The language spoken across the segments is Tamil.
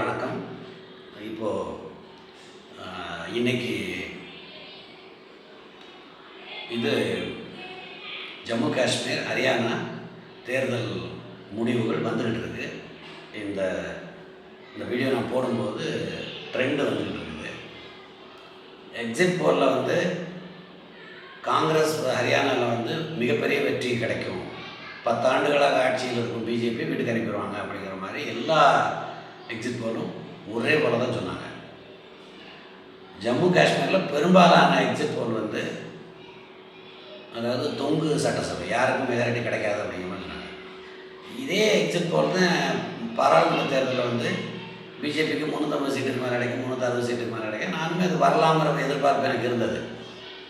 வணக்கம். இப்போது இன்னைக்கு இது ஜம்மு காஷ்மீர் ஹரியானா தேர்தல் முடிவுகள் வந்துக்கிட்டு இருக்கு இந்த இந்த வீடியோ நான் போடும்போது ட்ரெண்டு வந்துக்கிட்டு இருக்குது எக்ஸிட் போலில் வந்து காங்கிரஸ் ஹரியானாவில் வந்து மிகப்பெரிய வெற்றி கிடைக்கும். பத்தாண்டுகளாக ஆட்சியில் இருக்கும் பிஜேபி வீட்டுக்கு அனுப்பிடுவாங்க அப்படிங்கிற மாதிரி எல்லா எக்ஸிட் போலும் ஒரே போல தான் சொன்னாங்க. ஜம்மு காஷ்மீரில் பெரும்பாலான எக்ஸிட் போல் வந்து அதாவது தொங்கு சட்டசபை யாருக்கும் மெஜாரிட்டி கிடைக்காது அப்படிங்கிற மாதிரி சொன்னாங்க. இதே எக்ஸிட் போல் தான் பாராளுமன்ற தேர்தலில் வந்து பிஜேபிக்கு முந்நூற்றம்பது சீட்டுக்கு மேலே கிடைக்கும் முந்நூற்றறுபது சீட்டுக்கு மேலே கிடைக்கும் நானுமே அது வரலாங்கிற எதிர்பார்ப்பு எனக்கு இருந்தது.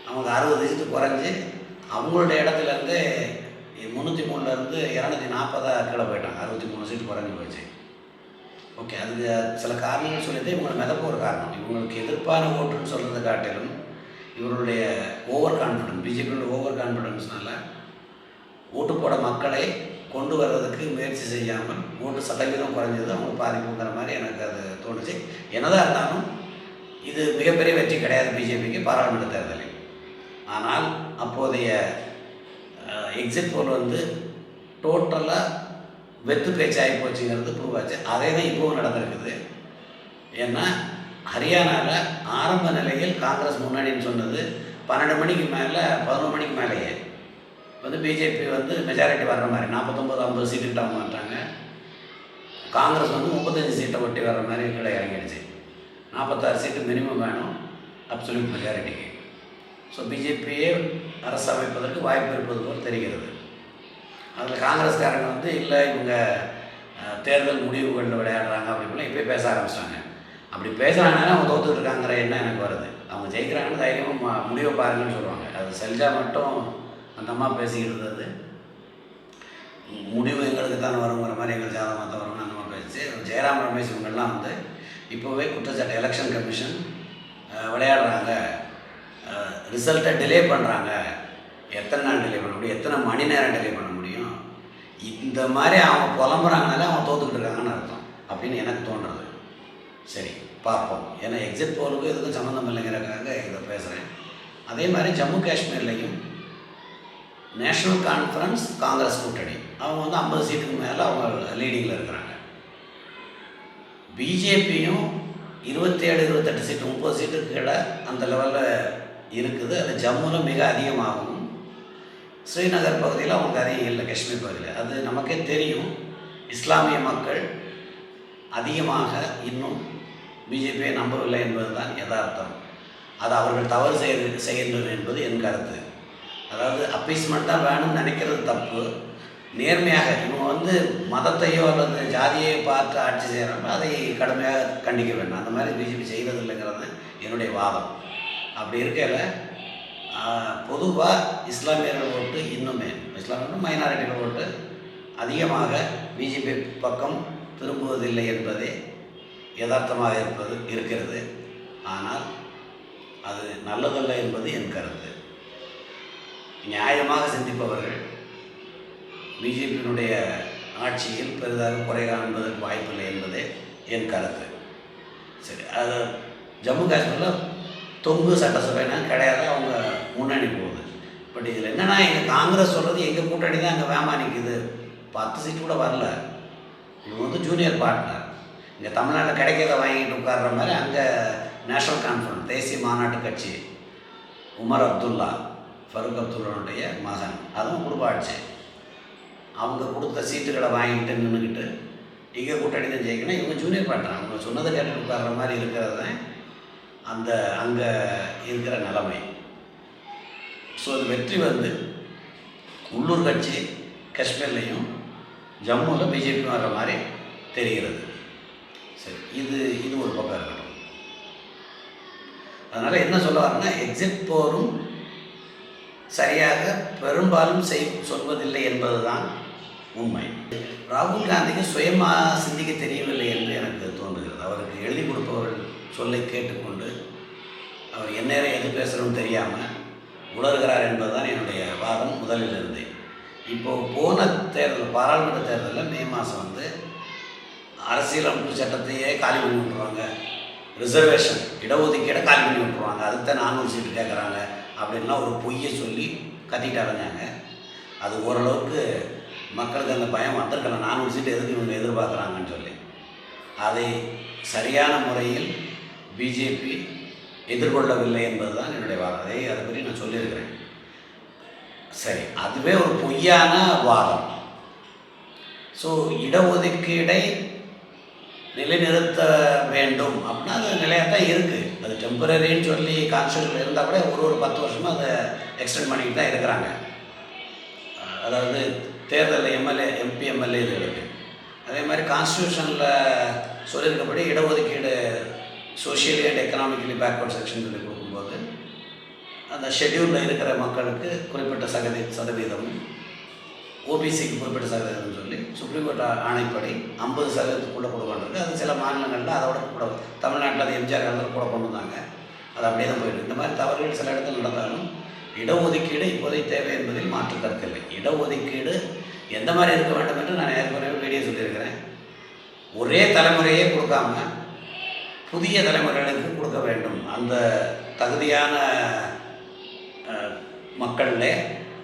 அவங்க அறுபது சீட்டு குறைஞ்சி அவங்களுடைய இடத்துலேருந்து முந்நூற்றி மூணுலேருந்து இரநூத்தி நாற்பதாக கீழே போயிட்டாங்க. அறுபத்தி மூணு சீட்டு குறைஞ்சி போச்சு. ஓகே அது சில காரணங்கள் சொல்லிட்டு இவங்களை மிதப்ப ஒரு காரணம். இவங்களுக்கு எதிர்ப்பான ஓட்டுன்னு சொல்கிறத காட்டிலும் இவருடைய ஓவர் கான்ஃபிடன்ஸ் பிஜேபியோட ஓவர் கான்ஃபிடன்ஸ்னால ஓட்டு போட மக்களை கொண்டு வர்றதுக்கு முயற்சி செய்யாமல் ஓட்டு சதவீதம் குறைஞ்சது அவங்க பாதிப்புங்கிற மாதிரி எனக்கு அது தோணுச்சு. என்னதான் இருந்தாலும் இது மிகப்பெரிய வெற்றி கிடையாது பிஜேபிக்கு பாராளுமன்ற தேர்தலில். ஆனால் அப்போதைய எக்ஸிட் போல் வந்து டோட்டலாக வெத்து பேச்சாகி போச்சுங்கிறது ப்ரூவாச்சு அதே தான் இப்போவும் நடந்திருக்குது. ஏன்னா ஹரியானாவில் ஆரம்ப நிலையில் காங்கிரஸ் முன்னாடின்னு சொன்னது பன்னெண்டு மணிக்கு மேலே பதினொரு மணிக்கு மேலேயே. வந்து பிஜேபி வந்து மெஜாரிட்டி வர்ற மாதிரி நாற்பத்தொம்பது ஐம்பது சீட்டு கிட்ட மாட்டாங்க காங்கிரஸ் வந்து முப்பத்தஞ்சு சீட்டை ஒட்டி வர்ற மாதிரி கீழே இறங்கிடுச்சு. நாற்பத்தாறு சீட்டு மினிமம் வேணும் அப்சல்யூட் மெஜாரிட்டிக்கு ஸோ பிஜேபியே அரசு அமைப்பதற்கு வாய்ப்பு இருப்பது போல் தெரிகிறது. அதில் காங்கிரஸ்காரங்க வந்து இல்லை இவங்க தேர்தல் முடிவு கொண்டு விளையாடுறாங்க அப்படின்னு இப்போ பேச ஆரம்பிச்சிட்டாங்க. அப்படி பேசுகிறாங்கன்னா அவங்க தோத்துட்டு இருக்காங்கிற என்ன எனக்கு வருது. அவங்க ஜெயிக்கிறாங்கன்னு தைரியமாக முடிவை பாருங்கன்னு சொல்லுவாங்க. அது செல்ஜா மட்டும் அந்த அம்மா பேசிக்கிட்டு இருந்தது. முடிவு எங்களுக்கு தான் வருங்கிற மாதிரி எங்களுக்கு ஜாதகமாக தான் வரும்னு அந்த மாதிரி பேசிச்சு. ஜெயராம் ரமேஷ் இவங்கெல்லாம் வந்து இப்போவே குற்றச்சாட்டு எலெக்ஷன் கமிஷன் விளையாடுறாங்க. ரிசல்ட்டை டிலே பண்ணுறாங்க எத்தனை நாள் டிலே பண்ண முடியும்? எத்தனை மணி நேரம் டிலே பண்ண முடியும்? இந்த மாதிரி அவன் புலம்புறாங்கனாலே அவன் தோத்துக்கிட்டு இருக்காங்கன்னு அர்த்தம். அப்படின்னு எனக்கு தோன்றுறது சரி பார்ப்போம். ஏன்னா எக்ஸிட் போலுக்கும் எதுக்கும் சம்மந்தம் இல்லைங்கிறக்காக இதை பேசுகிறேன் அதே மாதிரி ஜம்மு காஷ்மீர்லேயும் நேஷ்னல் கான்ஃபரன்ஸ் காங்கிரஸ் கூட்டணி. அவங்க வந்து ஐம்பது சீட்டுக்கு மேலே அவங்க லீடிங்கில் இருக்கிறாங்க. பிஜேபியும் இருபத்தேழு இருபத்தெட்டு சீட்டு முப்பது சீட்டுக்கு கீழே அந்த லெவலில் இருக்குது. அது ஜம்முவில் மிக அதிகமாகும் ஸ்ரீநகர் பகுதியில் அவங்க அதிகம் இல்லை காஷ்மீர் பகுதியில். அது நமக்கே தெரியும். இஸ்லாமிய மக்கள் அதிகமாக இன்னும் பிஜேபியை நம்பவில்லை என்பது தான் யதார்த்தம். அது அவர்கள் தவறு செய்ய செய்கின்றனர் என்பது என் கருத்து. அதாவது அப்பீஸ்மெண்ட்டாக வேணும்னு நினைக்கிறது தப்பு. நேர்மையாக இவங்க வந்து மதத்தையோ அல்லது ஜாதியையோ பார்த்து ஆட்சி செய்கிறாங்க அதை கடுமையாக கண்டிக்க வேண்டும். அந்த மாதிரி பிஜேபி செய்கிறது இல்லைங்கிறது என்னுடைய வாதம். அப்படி இருக்கையில் பொதுவாக இஸ்லாமியர்கள் ஓட்டு இன்னுமே இஸ்லாமியர்கள் மைனாரிட்டிகள் ஓட்டு அதிகமாக பிஜேபி பக்கம் திரும்புவதில்லை என்பதே யதார்த்தமாக இருப்பது இருக்கிறது. ஆனால் அது நல்லதல்ல என்பது என் கருத்து. நியாயமாக சிந்திப்பவர்கள் பிஜேபியினுடைய ஆட்சியில் பெரிதாக குறை காண்பதற்கு வாய்ப்பில்லை என்பதே என் கருத்து. சரி அது ஜம்மு காஷ்மீரில் தொங்கு சட்டசபைனா கிடையாது அவங்க முன்னணி போகுது. பட் இதில் என்னென்னா எங்கள் காங்கிரஸ் சொல்கிறது எங்கள் கூட்டணி தான் அங்கே வேமா நிற்குது பத்து சீட்டு கூட வரல. இவங்க வந்து ஜூனியர் பார்ட்னர் இங்கே தமிழ்நாட்டில் கிடைக்கிறத வாங்கிட்டு உட்கார்ற மாதிரி அங்கே நேஷனல் கான்ஃபரன்ஸ் தேசிய மாநாட்டு கட்சி. உமர் அப்துல்லா ஃபருக் அப்துல்லாவுடைய மகன். அதுவும் குடும்ப அவங்க கொடுத்த சீட்டுகளை வாங்கிட்டு நின்றுக்கிட்டு இங்கே கூட்டணி தான் ஜெயிக்கணும். இவங்க ஜூனியர் பார்ட்னர் அவங்க சொன்னதை கேட்டு உட்கார்ற மாதிரி இருக்கிறது தான் அந்த அங்கே இருக்கிற நிலைமை. ஸோ அது வெற்றி வந்து உள்ளூர் கட்சி காஷ்மீர்லேயும் ஜம்முவில் பிஜேபி வர்ற மாதிரி தெரிகிறது. சரி இது இது ஒரு பக்கம் இருக்கட்டும். அதனால் என்ன சொல்ல வரேன்னா எக்ஸிட் போரும் சரியாக பெரும்பாலும் செய் சொல்வதில்லை என்பது தான் உண்மை. ராகுல் காந்திக்கு சுயமாக சிந்திக்க தெரியவில்லை என்று எனக்கு தோன்றுகிறது. அவருக்கு எழுதி கொடுப்பவர்கள் சொல்லை கேட்டுக்கொண்டு அவர் எந்நேரம் எது பேசுகிறோன்னு தெரியாமல் உணர்கிறார் என்பதுதான் என்னுடைய வாதம் முதலில் இருந்தேன் இப்போது போன தேர்தல் பாராளுமன்ற தேர்தலில் மே மாதம் வந்து அரசியலமைப்பு சட்டத்தையே காலி பண்ணி விட்டுருவாங்க. ரிசர்வேஷன் இடஒதுக்கீடை காலி பண்ணி விட்டுருவாங்க. அதுக்கு தான் நானூறு சீட்டு கேட்குறாங்க அப்படின்லாம் ஒரு பொய்யை சொல்லி கத்திட்டு அடைஞ்சாங்க அது ஓரளவுக்கு மக்களுக்கு அந்த பயம் வந்திருக்கல. நானூறு சீட்டு எதுக்கு இவங்க எதிர்பார்க்குறாங்கன்னு சொல்லி. அதை சரியான முறையில் பிஜேபி எதிர்கொள்ளவில்லை என்பதுதான் என்னுடைய வாதம். அதை அதை பற்றி நான் சொல்லியிருக்கிறேன். சரி அதுவே ஒரு பொய்யான வாதம். ஸோ இடஒதுக்கீடை நிலைநிறுத்த வேண்டும் அப்படின்னா அது நிலையாக தான் இருக்குது அது டெம்பரரின்னு சொல்லி கான்ஸ்டியூஷன் இருந்தால் கூட ஒரு ஒரு பத்து வருஷமாக அதை எக்ஸ்டெண்ட் பண்ணிக்கிட்டு தான் இருக்கிறாங்க. அதாவது தேர்தலில் எம்எல்ஏ எம்பி எம்எல்ஏ இருக்குது அதே மாதிரி கான்ஸ்டியூஷனில் சொல்லியிருக்கபடி இடஒதுக்கீடு socially and economically backward section சொல்லி கொடுக்கும்போது அந்த ஷெட்யூலில் இருக்கிற மக்களுக்கு குறிப்பிட்ட சதவீ சதவீதம் ஓபிசிக்கு குறிப்பிட்ட சதவீதம்னு சொல்லி சுப்ரீம் கோர்ட் ஆணைப்படி ஐம்பது சதவீதத்துக்குள்ளே கொடுக்கணுருக்கு அது சில மாநிலங்களில் அதோட கூட தமிழ்நாட்டில் அது எம்ஜிஆர் காலத்தில் கூட கொண்டு வந்தாங்க. அது அப்படியே தான் போயிட்டு இந்த மாதிரி தவறுகள் சில இடத்துல நடந்தாலும் இடஒதுக்கீடு இப்போதைக்கு தேவை என்பதில் மாற்று கருத்தில்லை இடஒதுக்கீடு எந்த மாதிரி இருக்க வேண்டும் என்று நான் ஏற்கனவே வீடியோ சொல்லியிருக்கிறேன். ஒரே தலைமுறையே கொடுக்காம புதிய தலைமுறைகளுக்கு கொடுக்க வேண்டும். அந்த தகுதியான மக்களில்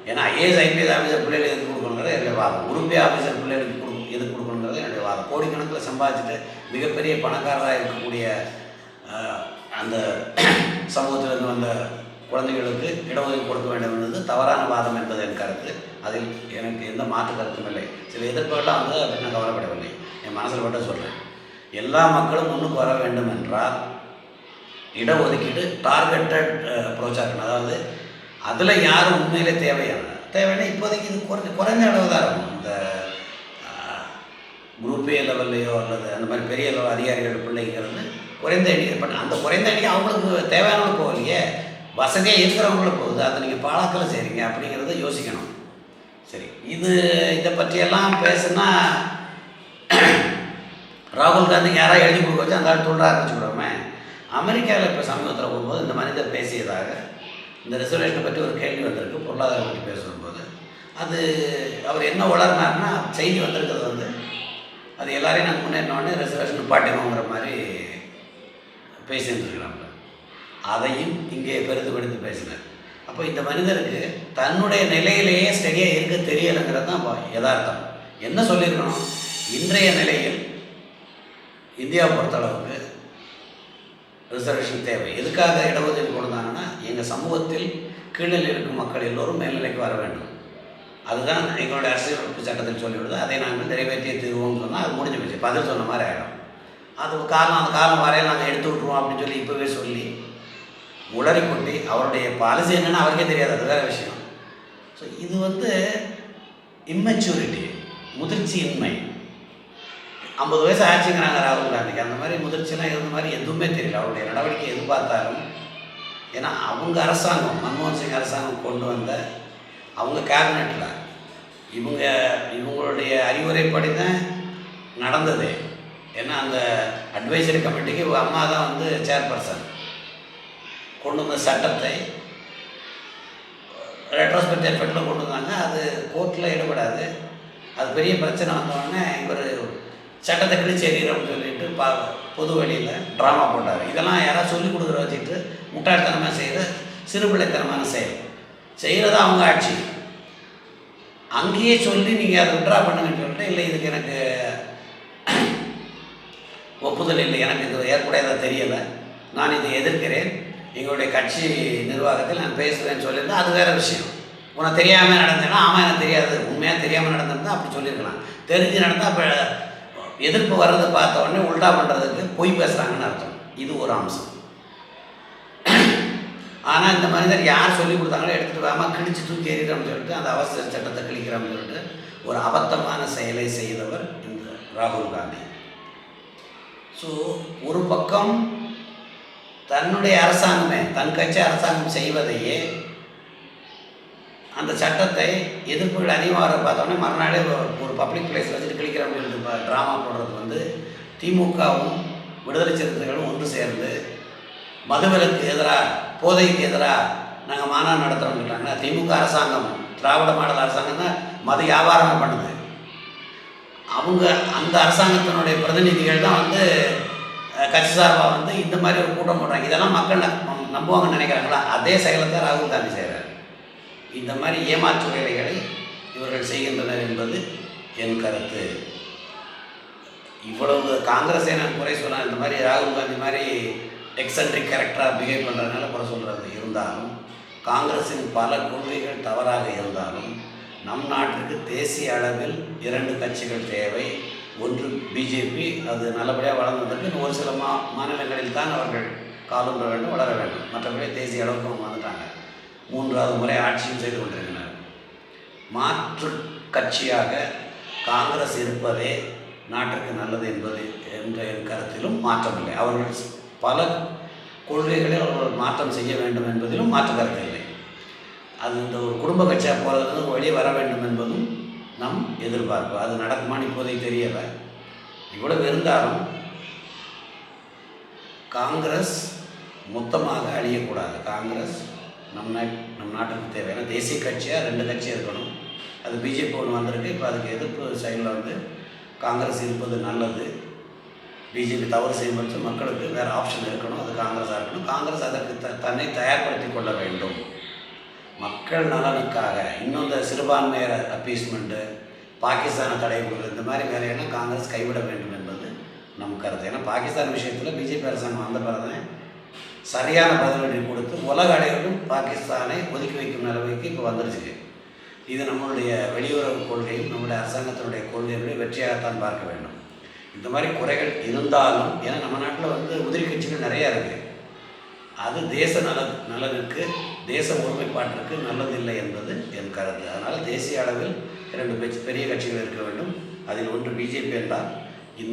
ஏன்னா ஐஏஎஸ் ஐபிஎஸ் ஆஃபீஸர் பிள்ளைகளுக்கு எதுக்கு கொடுக்கணுங்கிறது என்னுடைய வாதம். உறுப்பி ஆஃபீஸர் பிள்ளைகளுக்கு கொடு எதுக்கு கொடுக்கணுங்கிறது என்னுடைய வாதம். கோடிக்கணக்கில் சம்பாதிச்சுட்டு மிகப்பெரிய பணக்காரராக இருக்கக்கூடிய அந்த சமூகத்திலிருந்து வந்த குழந்தைகளுக்கு இடஒதுக்கீடு கொடுக்க வேண்டும் என்பது தவறான வாதம் என்பது என் கருத்து. அதில் எனக்கு எந்த மாற்று கருத்தும் இல்லை. சில எதிர்ப்புகள்லாம் வந்து அதை நான் கவலைப்படவில்லை. என் மனசில் மட்டும் சொல்கிறேன் எல்லா மக்களும் முன்னுக்கு வர வேண்டும் என்றால் இடஒதுக்கீடு டார்கெட்டட் அப்ரோச்சாக இருக்கணும் அதாவது அதில் யாரும் உண்மையிலே தேவையான தேவைன்னா இப்போதைக்கு இது குறைஞ்ச குறைஞ்ச அளவு தான் இருக்கும். இந்த குரூப் ஏ லெவல்லையோ அல்லது அந்த மாதிரி பெரிய லெவல் அதிகாரிகள் பிள்ளைங்கிறது குறைந்த எண்ணிக்கை பட் அந்த குறைந்த எண்ணிக்கை அவங்களுக்கு தேவையானவங்க போகலையே வசதியாக இருக்கிறவங்களுக்கு போகுது. அதை நீங்கள் பாழாக்கல செய்கிறீங்க அப்படிங்கிறத யோசிக்கணும். சரி இது இதை பற்றியெல்லாம் பேசுனா ராகுல் காந்திக்கு யாராவது எழுதி கொடுக்க வச்சு அந்த ஆள் தொழிலாக வச்சுக்கிடுவோமே அமெரிக்காவில் இப்போ சமீபத்தில் போகும்போது இந்த மனிதர் பேசியதாக இந்த ரிசர்வேஷனை பற்றி ஒரு கேள்வி வந்திருக்கு பொருளாதாரம் பற்றி பேசும்போது. அது அவர் என்ன வளர்னார்னா செய்தி வந்திருக்கிறது வந்து அது எல்லாரையும் நாங்கள் முன்னேறினோடனே ரிசர்வேஷன் பாட்டினோங்கிற மாதிரி பேசிட்டு அதையும் இங்கே பெரிதுபடுத்தி பேசினார் அப்போ இந்த மனிதருக்கு தன்னுடைய நிலையிலேயே சரியாக இருக்க தெரியலைங்கிறது தான் யதார்த்தம். என்ன சொல்லியிருக்கணும்? இன்றைய நிலையில் இந்தியாவை பொறுத்தளவுக்கு ரிசர்வேஷன் தேவை. எதுக்காக இடஒதுக்கீடு கொடுத்தாங்கன்னா எங்கள் சமூகத்தில் கீழில் இருக்கும் மக்கள் எல்லோரும் மேல்நிலைக்கு வர வேண்டும். அதுதான் எங்களுடைய அரசியலமைப்பு சட்டத்தில் சொல்லிவிடுது. அதை நாங்கள் நிறைவேற்றிய தீர்வோம்னு சொன்னால் அது முடிஞ்சு போச்சு பதில் சொன்ன மாதிரி ஆகிடும் அது காரணம் அந்த காரணம் வரையில் நாங்கள் எடுத்து விட்ருவோம் அப்படின்னு சொல்லி இப்போவே சொல்லி உளறி கொட்டி அவருடைய பாலிசி என்னென்னு அவருக்கே தெரியாது. அது வேறு விஷயம். ஸோ இது வந்து இம்மெச்சூரிட்டி முதிர்ச்சியின்மை. ஐம்பது வயசு ஆச்சுங்கிறாங்க ராகுல் காந்திக்கு. அந்த மாதிரி முதிர்ச்சியெல்லாம் இருந்த மாதிரி எதுவுமே தெரியல. அவருடைய நடவடிக்கை எது பார்த்தாலும் ஏன்னா அவங்க அரசாங்கம் மன்மோகன் சிங் அரசாங்கம் கொண்டு வந்த அவங்க கேபினெட்டில் இவங்க இவங்களுடைய அறிவுரைப்படி தான் நடந்தது. ஏன்னா அந்த அட்வைசரி கமிட்டிக்கு இவங்க அம்மா தான் வந்து சேர்பர்சன் கொண்டு வந்த சட்டத்தை ரெட்ரோஸ்பெக்ட் எஃபெக்டில் கொண்டு வந்தாங்க. அது கோர்ட்டில் ஈடுபடாது அது பெரிய பிரச்சனை வந்தோடனே இவர் சட்டத்தை கிழிச்சு எறிகிறோம்னு சொல்லிட்டு பா பொது வழியில் ட்ராமா போட்டார். இதெல்லாம் யாராவது சொல்லிக் கொடுக்குற வச்சுட்டு முட்டாள்தனமாக செய்கிற சிறுபிள்ளைத்தனமான செயல். செய்கிறது அவங்க ஆட்சி. அங்கேயே சொல்லி நீங்கள் அதை விட்ரா பண்ணுங்கன்னு சொல்லிட்டு இல்லை இதுக்கு எனக்கு ஒப்புதல் இல்லை. எனக்கு இது ஏற்புடையதாக தெரியலை. நான் இதை எதிர்க்கிறேன். எங்களுடைய கட்சி நிர்வாகத்தில் நான் பேசுகிறேன்னு சொல்லியிருந்தேன் அது வேறு விஷயம். உனக்கு தெரியாமல் நடந்தேன்னா ஆமாம் எனக்கு தெரியாது. உண்மையாக தெரியாமல் நடந்திருந்தால் அப்படி சொல்லியிருக்கலாம். தெரிஞ்சு நடந்தால் அப்போ எதிர்ப்பு வர்றதை பார்த்த உடனே உல்டா பண்ணுறதுக்கு பொய் பேசுகிறாங்கன்னு அர்த்தம். இது ஒரு அம்சம். ஆனால் இந்த மனிதர் யார் சொல்லி கொடுத்தாங்களோ எடுத்துகிட்டு வாமா கிழிச்சு தூக்கி எறிகிறோம்னு சொல்லிட்டு அந்த அவசர சட்டத்தை கிழிக்கிறோம்னு சொல்லிட்டு ஒரு அபத்தமான செயலை செய்தவர் இந்த ராகுல் காந்தி. ஸோ ஒரு பக்கம் தன்னுடைய அரசாங்கமே தன் கட்சி அரசாங்கம் செய்வதையே அந்த சட்டத்தை எதிர்ப்புகள் அதிகமாக வர பார்த்தோன்னே மறுநாளே ஒரு- ஒரு பப்ளிக் பிளேஸ் வச்சுட்டு கிளிக்கிற அப்படின்னு ட்ராமா போடுறது வந்து திமுகவும் விடுதலை சிறுத்தைகளும் ஒன்று சேர்ந்து மதுவிலக்கு எதிராக போதைக்கு எதிராக நாங்கள் மாநாடு நடத்துகிறோம்னு திமுக அரசாங்கம் திராவிட மாடல் அரசாங்கம் தான் மது வியாபாரம் பண்ணுது. அவங்க அந்த அரசாங்கத்தினுடைய பிரதிநிதிகள் தான் வந்து கட்சி சார்பாக வந்து இந்த மாதிரி ஒரு கூட்டம் போடுறாங்க. இதெல்லாம் மக்கள் நம்புவாங்கன்னு நினைக்கிறாங்களா? அதே செயலை தான் ராகுல் காந்தி செய்கிறார் இந்த மாதிரி ஏமாற்று வேலைகளை இவர்கள் செய்கின்றனர் என்பது என் கருத்து. இவ்வளவு காங்கிரஸை நான் குறை சொன்னால் இந்த மாதிரி ராகுல் காந்தி மாதிரி எக்ஸன்ட்ரிக் கேரக்டராக பிஹேவ் பண்ணுறதுனால குறை சொல்கிறது இருந்தாலும் காங்கிரஸின் பல கொள்கைகள் தவறாக இருந்தாலும் நம் நாட்டுக்கு தேசிய அளவில் இரண்டு கட்சிகள் தேவை. ஒன்று பிஜேபி அது நல்லபடியாக வளர்ந்ததற்கு ஒரு சில மா மாநிலங்களில் தான் அவர்கள் காலம் வேண்டும் வளர வேண்டும். மற்றபடி தேசிய அளவுக்கு அவங்க வந்துட்டாங்க. மூன்றாவது முறை ஆட்சியும் செய்து கொண்டிருக்கிறார். மாற்று கட்சியாக காங்கிரஸ் இருப்பதே நாட்டிற்கு நல்லது என்பது என்ற என் கருத்திலும் மாற்றமில்லை. அவர்கள் பல கொள்கைகளில் அவர்கள் மாற்றம் செய்ய வேண்டும் என்பதிலும் மாற்று கருத்து இல்லை. அது இந்த ஒரு குடும்ப கட்சியாக போகிறது வெளியே வர வேண்டும் என்பதும் நம் எதிர்பார்ப்பு. அது நடக்குமான்னு இப்போதைக்கு தெரியலை. இவ்வளவு இருந்தாலும் காங்கிரஸ் மொத்தமாக அழியக்கூடாது. காங்கிரஸ் நம் நாட் நம் நாட்டுக்கு தேவையான தேசிய கட்சியாக ரெண்டு கட்சி இருக்கணும். அது பிஜேபி ஒன்று வந்திருக்கு. இப்போ அதுக்கு எதிர்ப்பு சைடில் வந்து காங்கிரஸ் இருப்பது நல்லது. பிஜேபி தவறு செய்யும் பட்சம் மக்களுக்கு வேறு ஆப்ஷன் இருக்கணும். அது காங்கிரஸாக இருக்கணும். காங்கிரஸ் அதற்கு த தன்னை தயார்படுத்தி கொள்ள வேண்டும். மக்கள் நலனுக்காக இன்னும் இந்த சிறுபான்மையர் அப்பீஸ்மெண்ட்டு பாகிஸ்தானை தடைபடுறது இந்த மாதிரி வேலையெல்லாம் காங்கிரஸ் கைவிட வேண்டும் என்பது நம் கருத்து. ஏன்னா பாகிஸ்தான் விஷயத்தில் பிஜேபி அரசாங்கம் வந்த பிறகு சரியான பதிலடி கொடுத்து உலக அளவிலும் பாகிஸ்தானை ஒதுக்கி வைக்கும் நிலைமைக்கு இப்போ வந்துருச்சு. இது நம்மளுடைய வெளியுறவு கொள்கையும் நம்முடைய அரசாங்கத்தினுடைய கொள்கைகளுடைய வெற்றியாகத்தான் பார்க்க வேண்டும். இந்த மாதிரி குறைகள் இருந்தாலும் ஏன்னா நம்ம நாட்டில் வந்து உதிரி கட்சிகள் நிறையா இருக்குது அது தேச நல நலனுக்கு தேச ஒருமைப்பாட்டிற்கு நல்லதில்லை என்பது என் கருத்து. அதனால் தேசிய அளவில் இரண்டு பெரிய பெரிய கட்சிகள் இருக்க வேண்டும். அதில் ஒன்று பிஜேபி என்றால்